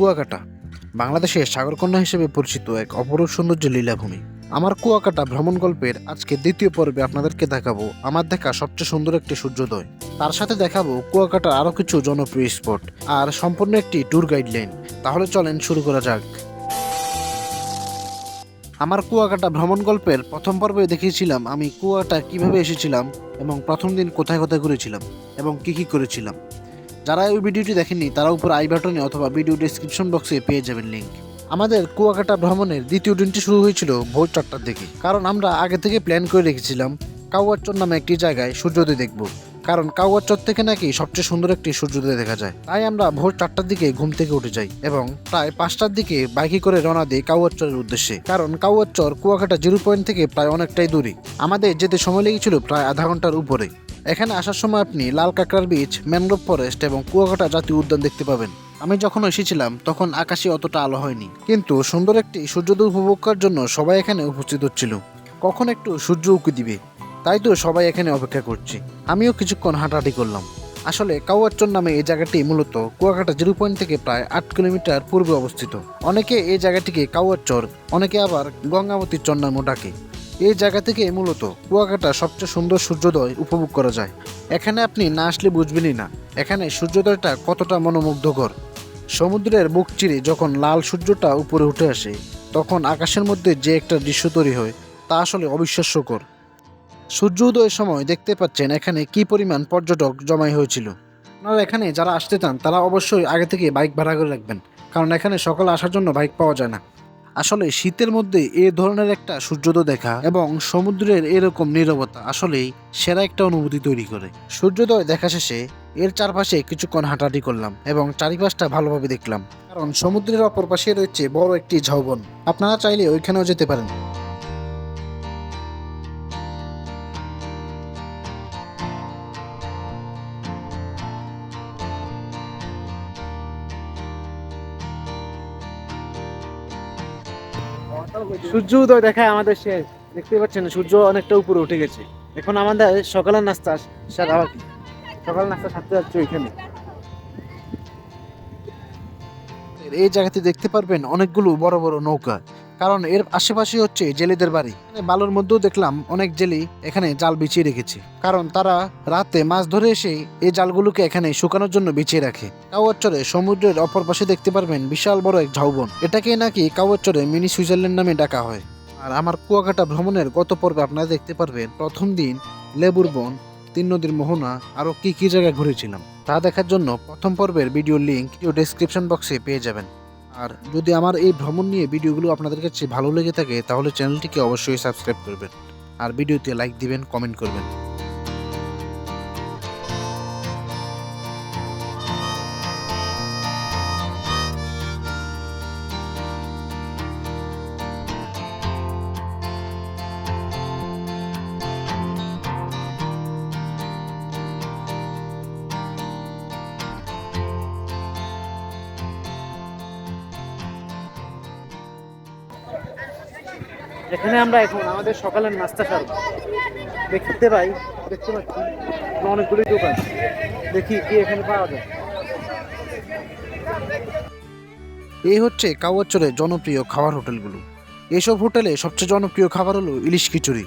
কুয়াকাটা, বাংলাদেশের সাগরকন্যা হিসেবে পরিচিত এক অপরূপ সৌন্দর্য লীলাভূমি। আমার কুয়াকাটা ভ্রমণ গল্পের আজকে দ্বিতীয় পর্বে আপনাদেরকে দেখাবো আমার দেখা সবচেয়ে সুন্দর একটি সূর্যোদয়। তার সাথে দেখাবো কুয়াকাটার আরও কিছু জনপ্রিয় স্পট আর সম্পূর্ণ একটি ট্যুর গাইডলাইন। তাহলে চলেন শুরু করা যাক। আমার কুয়াকাটা ভ্রমণ গল্পের প্রথম পর্বে দেখিয়েছিলাম আমি কুয়াটা কীভাবে এসেছিলাম এবং প্রথম দিন কোথায় কোথায় ঘুরেছিলাম এবং কি কি করেছিলাম। যারা ওই ভিডিওটি দেখেননি, তারা উপর আই বাটনে অথবা ভিডিও ডেসক্রিপশন বক্সে পেয়ে যাবেন লিঙ্ক আমাদের কুয়াকাটা ভ্রমণের দ্বিতীয় দিনটি শুরু হয়েছিল ভোর চারটার দিকে। কারণ আমরা আগে থেকে প্ল্যান করে রেখেছিলাম কাউয়ারচর নামে একটি জায়গায় সূর্যোদয় দেখব। কারণ কাউয়ারচর থেকে নাকি সবচেয়ে সুন্দর একটি সূর্যোদয় দেখা যায়। তাই আমরা ভোর চারটার দিকে ঘুম থেকে উঠে যাই এবং প্রায় পাঁচটার দিকে বাইকে করে রওনা দিই কাউয়ারচরের উদ্দেশ্যে। কারণ কাউয়ারচর কুয়াকাটা জিরো পয়েন্ট থেকে প্রায় অনেকটাই দূরে। আমাদের যেতে সময় লেগেছিল প্রায় আধা ঘণ্টার উপরে। এখানে আসার সময় আপনি লাল কাঁকড়ার বীচ ম্যানগ্রোভ ফরেস্ট এবং কুয়াকাটা জাতীয় উদ্যান দেখতে পাবেন। আমি যখন এসেছিলাম, তখন আকাশে অতটা আলো হয়নি। কিন্তু সুন্দর একটি সূর্যোদয় উপভোগ করার জন্য সবাই এখানে উপস্থিত হচ্ছিল। কখন একটু সূর্য উঁকি দিবে? তাই তো সবাই এখানে অপেক্ষা করছে। আমিও কিছুক্ষণ হাঁটাহাঁটি করলাম। আসলে কাউয়ারচর নামে এই জায়গাটি মূলত কুয়াকাটা জিরো পয়েন্ট থেকে প্রায় আট কিলোমিটার পূর্বে অবস্থিত। অনেকে এই জায়গাটিকে কাউয়ারচর অনেকে আবার গঙ্গাবতীর চর নামেও ডাকে। এই জায়গা থেকে মূলত কুয়াকাটা সবচেয়ে সুন্দর সূর্যোদয় উপভোগ করা যায়। এখানে আপনি না আসলে বুঝবেনই না, এখানে সূর্যোদয়টা কতটা মনোমুগ্ধকর। সমুদ্রের বুক চিরে যখন লাল সূর্যটা উপরে উঠে আসে, তখন আকাশের মধ্যে যে একটা দৃশ্য তৈরি হয়, তা আসলে অবিশ্বাস্যকর। সূর্য উদয়ের সময় দেখতে পাচ্ছেন এখানে কি পরিমাণ পর্যটক জমাই হয়েছিল। আপনারা এখানে যারা আসতে চান, তারা অবশ্যই আগে থেকে বাইক ভাড়া করে রাখবেন, কারণ এখানে সকালে আসার জন্য বাইক পাওয়া যায় না। আসলে শীতের মধ্যে এ ধরনের একটা সূর্যোদয় দেখা এবং সমুদ্রের এরকম নিরবতা আসলেই সেরা একটা অনুভূতি তৈরি করে। সূর্যোদয় দেখা শেষে এর চারপাশে কিছুক্ষণ হাঁটাহাঁটি করলাম এবং চারিপাশটা ভালোভাবে দেখলাম। কারণ সমুদ্রের অপর পাশে রয়েছে বড় একটি ঝাউবন। আপনারা চাইলে ওইখানেও যেতে পারেন। সূর্য উদয় দেখায় আমাদের শেষ। দেখতে পাচ্ছেন, সূর্য অনেকটা উপরে উঠে গেছে। এখন আমাদের সকালের নাস্তা সারা কি? সকালের নাস্তা সারতে যাচ্ছে ওইখানে। এই জায়গাতে দেখতে পারবেন অনেকগুলো বড় বড় নৌকা। কারণ এর আশেপাশে হচ্ছে জেলেদের বাড়ি। বালুর মধ্যেও দেখলাম অনেক জেলি এখানে জাল বিছিয়ে রেখেছে। কারণ তারা রাতে মাছ ধরে এসে এই জালগুলোকে এখানে শুকানোর জন্য বিছিয়ে রাখে। কাউয়ারচরে সমুদ্রের অপর পাশে দেখতে পারবেন বিশাল বড় এক ঝাউবন। এটাকে নাকি কাউয়ারচরে মিনি সুইজারল্যান্ড নামে ডাকা হয়। আর আমার কুয়াকাটা ভ্রমণের গত পর্বে আপনারা দেখতে পারবেন প্রথম দিন লেবুর বন, তিন নদীর মোহনা, আরও কি কি জায়গায় ঘুরেছিলাম। তা দেখার জন্য প্রথম পর্বের ভিডিও লিঙ্ক ডেসক্রিপশন বক্সে পেয়ে যাবেন। আর যদি আমার এই ভ্রমণ নিয়ে ভিডিওগুলো আপনাদের কাছে ভালো লেগে থাকে, তাহলে চ্যানেলটিকে অবশ্যই সাবস্ক্রাইব করবেন। আর ভিডিওতে লাইক দিবেন কমেন্ট করবেন। এখানে আমরা এখন আমাদের সকালের নাস্তা সারবো। দেখতে পাই দেখতে পাচ্ছি অনেকগুলি দোকান। দেখি কি এখানে পাওয়া যায়। এই হচ্ছে কাওয়ারচরের জনপ্রিয় খাবার হোটেলগুলো। এসব হোটেলে সবচেয়ে জনপ্রিয় খাবার হলো ইলিশ খিচুড়ি।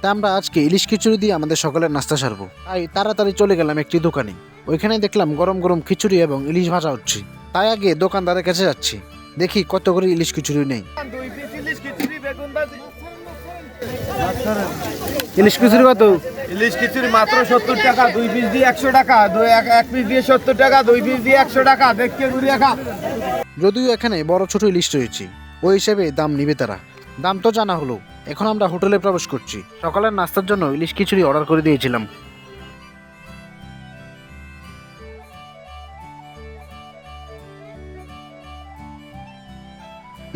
তা আমরা আজকে ইলিশ খিচুড়ি দিয়ে আমাদের সকালের নাস্তা সারবো। তাই তাড়াতাড়ি চলে গেলাম একটি দোকানে। ওইখানে দেখলাম গরম গরম খিচুড়ি এবং ইলিশ ভাজা হচ্ছে। তাই আগে দোকানদারের কাছে যাচ্ছি। দেখি কত করে ইলিশ খিচুড়ি নেই। ইলিশ খিচুড়ি কত? ইলিশ খিচুড়ি মাত্র সত্তর টাকা দুই পিস দিয়ে একশো টাকা দুই এক এক পিস দিয়ে সত্তর টাকা দুই পিস দিয়ে একশো টাকা দেখতে ঘুরি একা যদিও এখানে বড় ছোট ইলিশ রয়েছে ওই হিসেবে দাম নিবে তারা। দাম তো জানা হলো এখন আমরা হোটেলে প্রবেশ করছি। সকালের নাস্তার জন্য ইলিশ খিচুড়ি অর্ডার করে দিয়েছিলাম।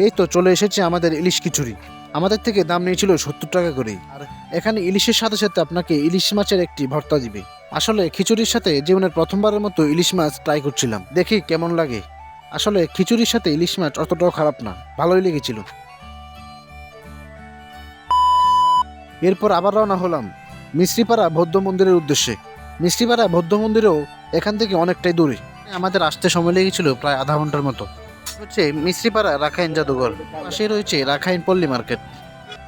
এই তো চলে এসেছে আমাদের ইলিশ খিচুড়ি। আমাদের থেকে দাম নিয়েছিল সত্তর টাকা করে। আর এখানে ইলিশের সাথে সাথে আপনাকে ইলিশ মাছের একটি ভর্তা দিবে। আসলে খিচুড়ির সাথে জীবনের প্রথমবারের মতো ইলিশ মাছ ট্রাই করছিলাম। দেখি কেমন লাগে। আসলে খিচুড়ির সাথে ইলিশ মাছ অতটাও খারাপ না, ভালোই লেগেছিল। এরপর আবার রওনা হলাম মিশ্রিপাড়া বৌদ্ধ মন্দিরের উদ্দেশ্যে। মিষ্টিপাড়া বৌদ্ধ মন্দিরেও এখান থেকে অনেকটাই দূরে। আমাদের আসতে সময় লেগেছিল প্রায় আধা ঘণ্টার মতো। হচ্ছে মিশ্রিপাড়া রাখাইন জাদুঘর। পাশে রয়েছে রাখাইন পল্লী মার্কেট।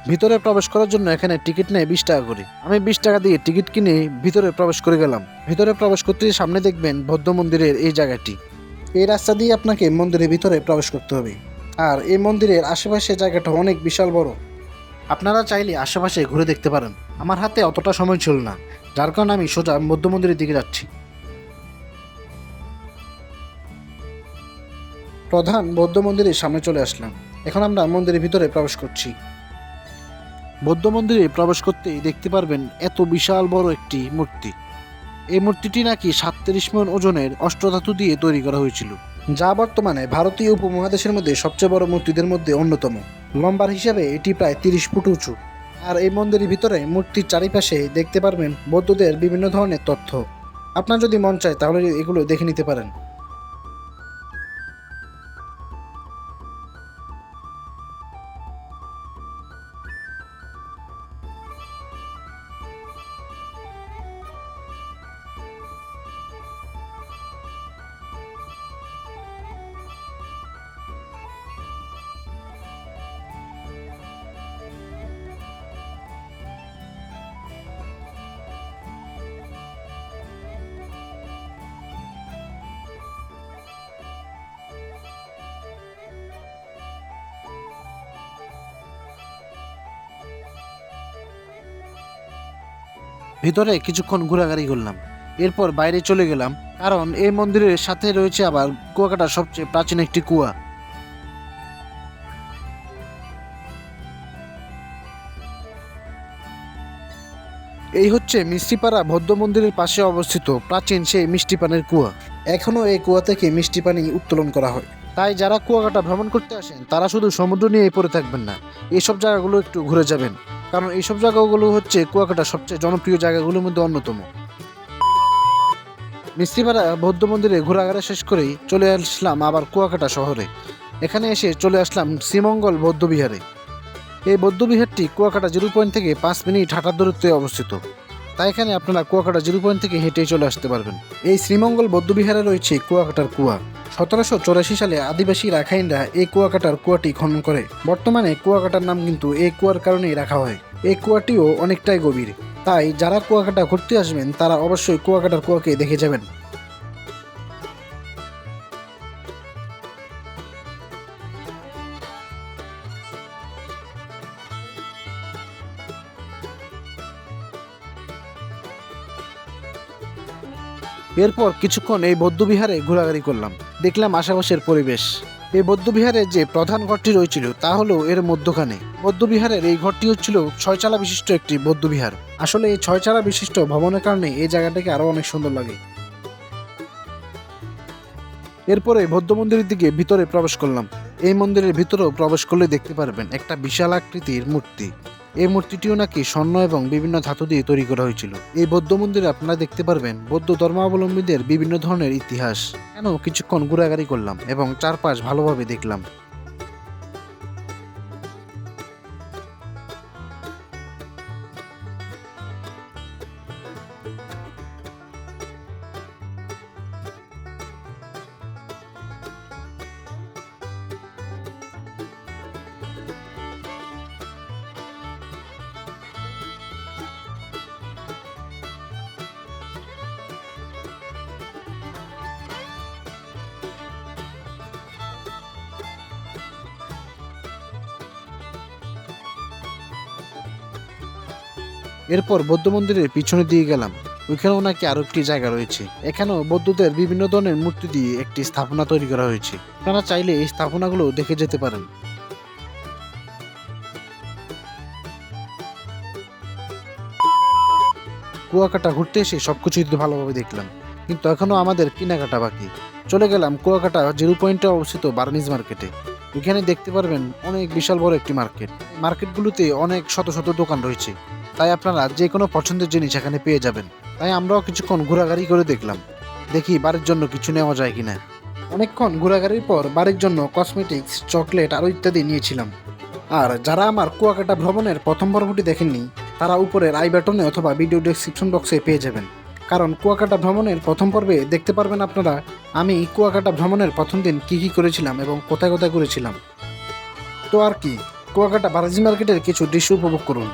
ভিতরে প্রবেশ করার জন্য এখানে টিকিট নেয় বিশ টাকা করে। আমি বিশ টাকা দিয়ে টিকিট কিনে ভিতরে প্রবেশ করে গেলাম। ভিতরে প্রবেশ করতে সামনে দেখবেন বৌদ্ধ মন্দিরের এই জায়গাটি। এই রাস্তা দিয়ে আপনাকে মন্দিরের ভিতরে প্রবেশ করতে হবে। আর এই মন্দিরের আশেপাশে জায়গাটা অনেক বিশাল বড়। আপনারা চাইলে আশেপাশে ঘুরে দেখতে পারেন। আমার হাতে অতটা সময় ছিল না। যার কারণে আমি সোজা মধ্য মন্দিরের দিকে যাচ্ছি। প্রধান বৌদ্ধ মন্দিরের সামনে চলে আসলাম। এখন আমরা মন্দিরের ভিতরে প্রবেশ করছি। বৌদ্ধ মন্দিরে প্রবেশ করতেই দেখতে পারবেন এত বিশাল বড় একটি মূর্তি। এই মূর্তিটি নাকি সাতত্রিশ মন ওজনের অষ্টধাতু দিয়ে তৈরি করা হয়েছিল, যা বর্তমানে ভারতীয় উপমহাদেশের মধ্যে সবচেয়ে বড় মূর্তিদের মধ্যে অন্যতম। লম্বার হিসাবে এটি প্রায় তিরিশ ফুট উঁচু। আর এই মন্দিরের ভিতরে মূর্তির চারিপাশে দেখতে পারবেন বৌদ্ধদের বিভিন্ন ধরনের তথ্য। আপনার যদি মন চায় তাহলে এগুলো দেখে নিতে পারেন। ভিতরে কিছুক্ষণ ঘোরাঘুরি করলাম। এরপর বাইরে চলে গেলাম, কারণ এই মন্দিরের সাথে রয়েছে আবার কুয়াকাটার সবচেয়ে প্রাচীন একটি কুয়া। এই হচ্ছে মিষ্টিপাড়া বৌদ্ধ মন্দিরের পাশে অবস্থিত প্রাচীন সেই মিষ্টি পানের কুয়া। এখনও এই কুয়া থেকে মিষ্টি পানি উত্তোলন করা হয়। তাই যারা কুয়াকাটা ভ্রমণ করতে আসেন, তারা শুধু সমুদ্র নিয়ে পড়ে থাকবেন না। এইসব জায়গাগুলো একটু ঘুরে যাবেন। কারণ এইসব জায়গাগুলো হচ্ছে কুয়াকাটার সবচেয়ে জনপ্রিয় জায়গাগুলোর মধ্যে অন্যতম। মিস্ত্রিপাড়া বৌদ্ধ মন্দিরে ঘোরাঘাড়া শেষ করেই চলে আসলাম আবার কুয়াকাটা শহরে। এখানে এসে চলে আসলাম শ্রীমঙ্গল বৌদ্ধবিহারে। এই বৌদ্ধবিহারটি কুয়াকাটা জিরো পয়েন্ট থেকে পাঁচ মিনিট হাঁটার দূরত্বে অবস্থিত। তাই এখানে আপনারা কুয়াকাটা জিরো পয়েন্ট থেকে হেঁটেই চলে আসতে পারবেন। এই শ্রীমঙ্গল বৌদ্ধবিহারে রয়েছে কুয়াকাটার কুয়া। সতেরোশো চৌরাশি সালে আদিবাসী রাখাইনরা এই কুয়াকাটার কুয়াটি খনন করে। বর্তমানে কুয়াকাটার নাম কিন্তু এই কুয়ার কারণেই রাখা হয়। এই কুয়াটিও অনেকটাই গভীর। তাই যারা কুয়াকাটা ঘুরতে আসবেন, তারা অবশ্যই কুয়াকাটার কুয়াকে দেখে যাবেন। এরপর কিছুক্ষণ এই বৌদ্ধবিহারে ঘোরাঘুরি করলাম। দেখলাম আশেপাশের পরিবেশ। এই বৌদ্ধবিহারের যে প্রধান ঘরটি রয়েছিল, তা হলো এর মধ্যখানে। বৌদ্ধবিহারের এই ঘরটি হচ্ছিল ছয়চালা বিশিষ্ট একটি বৌদ্ধবিহার। আসলে এই ছয়চালা বিশিষ্ট ভবনের কারণে এই জায়গাটাকে আরও অনেক সুন্দর লাগে। এরপরে বৌদ্ধ মন্দিরের দিকে ভিতরে প্রবেশ করলাম। এই মন্দিরের ভিতরেও প্রবেশ করলে দেখতে পারবেন একটা বিশাল আকৃতির মূর্তি। এই মূর্তিটিও নাকি স্বর্ণ এবং বিভিন্ন ধাতু দিয়ে তৈরি করা হয়েছিল। এই বৌদ্ধ মন্দিরে আপনারা দেখতে পারবেন বৌদ্ধ ধর্মাবলম্বীদের বিভিন্ন ধরনের ইতিহাস। কেন? কিছুক্ষণ ঘোরাঘুরি করলাম এবং চারপাশ ভালোভাবে দেখলাম। এরপর বৌদ্ধ মন্দিরের পিছনে দিয়ে গেলাম। ওইখানেও নাকি আরও একটি জায়গা রয়েছে। এখানেও বৌদ্ধদের বিভিন্ন ধরনের মূর্তি দিয়ে একটি স্থাপনা তৈরি করা হয়েছে। আপনারা চাইলে এই স্থাপনাগুলো দেখে যেতে পারেন। কুয়াকাটা ঘুরতে এসে সবকিছুই তো ভালোভাবে দেখলাম। কিন্তু এখনও আমাদের কেনাকাটা বাকি। চলে গেলাম কুয়াকাটা জিরো পয়েন্টে অবস্থিত বার্মিজ মার্কেটে। এখানে দেখতে পারবেন অনেক বিশাল বড় একটি মার্কেট। মার্কেটগুলোতে অনেক শত শত দোকান রয়েছে। তাই আপনারা যে কোনো পছন্দের জিনিস এখানে পেয়ে যাবেন। তাই আমরাও কিছুক্ষণ ঘোরাঘুরি করে দেখলাম। দেখি বাড়ির জন্য কিছু নেওয়া যায় কিনা। অনেকক্ষণ ঘোরাঘুরির পর বাড়ির জন্য কসমেটিক্স চকলেট আরও ইত্যাদি নিয়েছিলাম। আর যারা আমার কুয়াকাটা ভ্রমণের প্রথম পর্বটি দেখেননি, তারা উপরের আই বাটনে অথবা ভিডিও ডেসক্রিপশন বক্সে পেয়ে যাবেন। কারণ কুয়াকাটা ভ্রমণের প্রথম পর্বে দেখতে পারবেন আপনারা, আমি কুয়াকাটা ভ্রমণের প্রথম দিন কী কী করেছিলাম এবং কোথায় কোথায় করেছিলাম তো আর কি, কুয়াকাটা বারাজি মার্কেটের কিছু দৃশ্য উপভোগ করুন।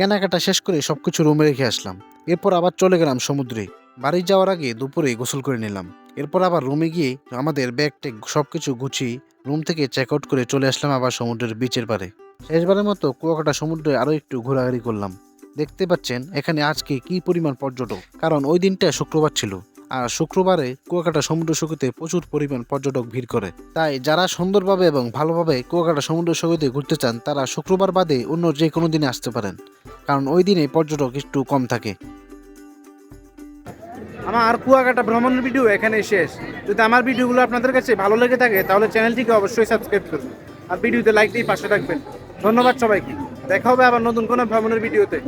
কেনাকাটা শেষ করে সব কিছু রুমে রেখে আসলাম। এরপর আবার চলে গেলাম সমুদ্রে। বাড়ি যাওয়ার আগে দুপুরে গোসল করে নিলাম। এরপর আবার রুমে গিয়ে আমাদের ব্যাগ ট্যাগ সবকিছু গুছিয়ে রুম থেকে চেক আউট করে চলে আসলাম আবার সমুদ্রের বিচের পারে। শেষবারের মতো কুয়াকাটা সমুদ্রে আরও একটু ঘোরাঘুরি করলাম। দেখতে পাচ্ছেন, এখানে আজকে কি পরিমাণ পর্যটক? কারণ ওই দিনটা শুক্রবার ছিল। আর শুক্রবারে কুয়াকাটা সমুদ্র সৈকতে প্রচুর পরিমাণ পর্যটক ভিড় করে। তাই যারা সুন্দরভাবে এবং ভালোভাবে কুয়াকাটা সমুদ্র সৈকতে ঘুরতে চান, তারা শুক্রবার বাদে অন্য যে কোনো দিনে আসতে পারেন। কারণ ওই দিনে পর্যটক একটু কম থাকে। আমার কুয়াকাটা ভ্রমণের ভিডিও এখানে শেষ। যদি আমার ভিডিওগুলো আপনাদের কাছে ভালো লেগে থাকে, তাহলে চ্যানেলটিকে অবশ্যই সাবস্ক্রাইব করুন। আর ভিডিওতে লাইক দিয়ে পাশে রাখবেন ধন্যবাদ সবাইকে। দেখা হবে আবার নতুন কোনো ভ্রমণের ভিডিওতে।